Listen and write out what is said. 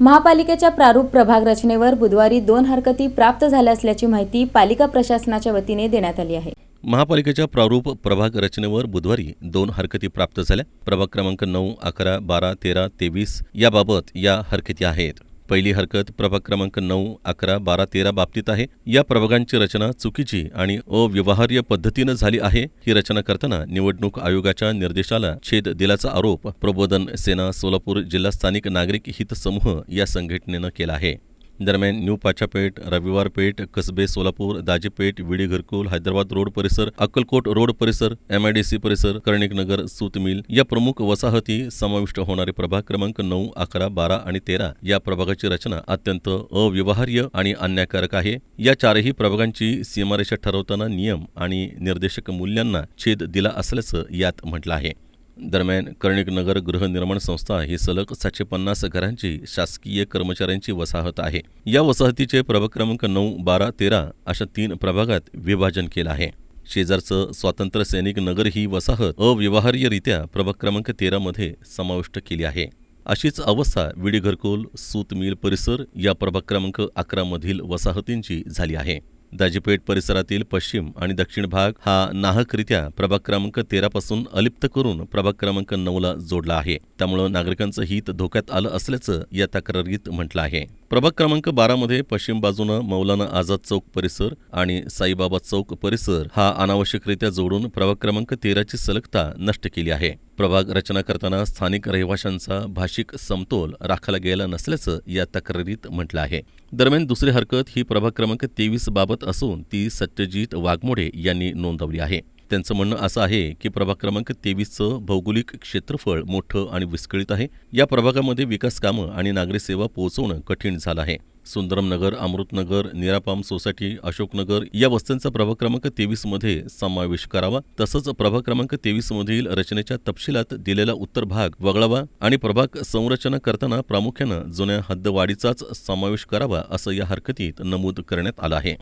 महापालिकेच्या प्रारूप प्रभाग रचनेवर बुधवारी दोन हरकती प्राप्त झाल्या असल्याची माहिती पालिका प्रशासनाच्या वतीने देण्यात आली आहे. महापालिकेच्या प्रारूप प्रभाग रचनेवर बुधवारी दोन हरकती प्राप्त झाल्या. प्रभाग क्रमांक नऊ अकरा बारा तेरा तेवीस याबाबत या हरकती आहेत. पहिली हरकत प्रभाग क्रमांक नऊ अकरा बारा तेरा बाबतीत आहे. या प्रभागांची रचना चुकीची आणि अव्यवहार्य पद्धतीनं झाली आहे ही रचना करताना निवडणूक आयोगाच्या निर्देशाला छेद दिल्याचा आरोप प्रबोधन सेना सोलापूर जिल्हा स्थानिक नागरिक हित समूह या संघटनेनं केला आहे. दरम्यान न्यू पाचापेठ रविवार पेठ कसबे सोलापूर दाजीपेठ विडी घरकुल हैदराबाद रोड परिसर अक्कलकोट रोड परिसर एमआयडीसी परिसर कर्णिक नगर सूत मिल या प्रमुख वसाहती समाविष्ट होणारे प्रभाग क्रमांक नऊ अकरा बारा आणि तेरा या प्रभागाची रचना अत्यंत अव्यवहार्य आणि अन्यायकारक आहे. या चारही प्रभागांची सीमारेषा ठरवताना नियम आणि निर्देशक मूल्यांना छेद दिला असल्याचं यात म्हटलं आहे. दरम्यान कर्णिक नगर गृहनिर्माण संस्था ही सलग सातशे पन्नास घरांची शासकीय कर्मचाऱ्यांची वसाहत आहे. या वसाहतीचे प्रभाग क्रमांक नऊ बारा तेरा अशा तीन प्रभागात विभाजन केलं आहे. शेजारचं स्वातंत्र्य सैनिक नगर ही वसाहत अव्यवहार्यरित्या प्रभाग क्रमांक तेरामध्ये समाविष्ट केली आहे. अशीच अवस्था विडी घरकुल सूत मिल परिसर या प्रभाग क्रमांक अकरामधील वसाहतींची झाली आहे. दाजीपेठ परिसरातील पश्चिम आणि दक्षिण भाग हा नाहकरित्या प्रभाग क्रमांक तेरापासून अलिप्त करून प्रभाग क्रमांक नऊला जोडला आहे. त्यामुळं नागरिकांचं हित धोक्यात आलं असल्याचं या तक्रारीत म्हटलं आहे. प्रभाग क्रमांक बारामध्ये पश्चिम बाजूनं मौलाना आझाद चौक परिसर आणि साईबाबा चौक परिसर हा अनावश्यकरित्या जोडून प्रभाग क्रमांक तेराची सलगता नष्ट केली आहे. प्रभाग रचना करताना स्थानिक रहिवाशांचा भाषिक समतोल राखला गेला नसल्याचं या तक्रारीत म्हटलं आहे. दरम्यान दुसरी हरकत ही प्रभाग क्रमांक तेवीस बाबत असून ती सत्यजित वाघमोडे यांनी नोंदवली आहे. त्यांचं म्हणणं असं आहे की प्रभाग क्रमांक तेवीसचं भौगोलिक क्षेत्रफळ मोठं आणि विस्कळीत आहे. या प्रभागामध्ये विकास कामं आणि नागरी सेवा पोहोचवणं कठीण झालं आहे. सुंदरम नगर अमृतनगर निरापाम सोसायटी अशोकनगर या वस्त्यांचा प्रभाग क्रमांक तेवीसमध्ये समावेश करावा. तसंच प्रभाग क्रमांक तेवीसमधील रचनेच्या तपशिलात दिलेला उत्तर भाग वगळावा आणि प्रभाग संरचना करताना प्रामुख्यानं जुन्या हद्दवाढीचाच समावेश करावा असं या हरकतीत नमूद करण्यात आलं आहे.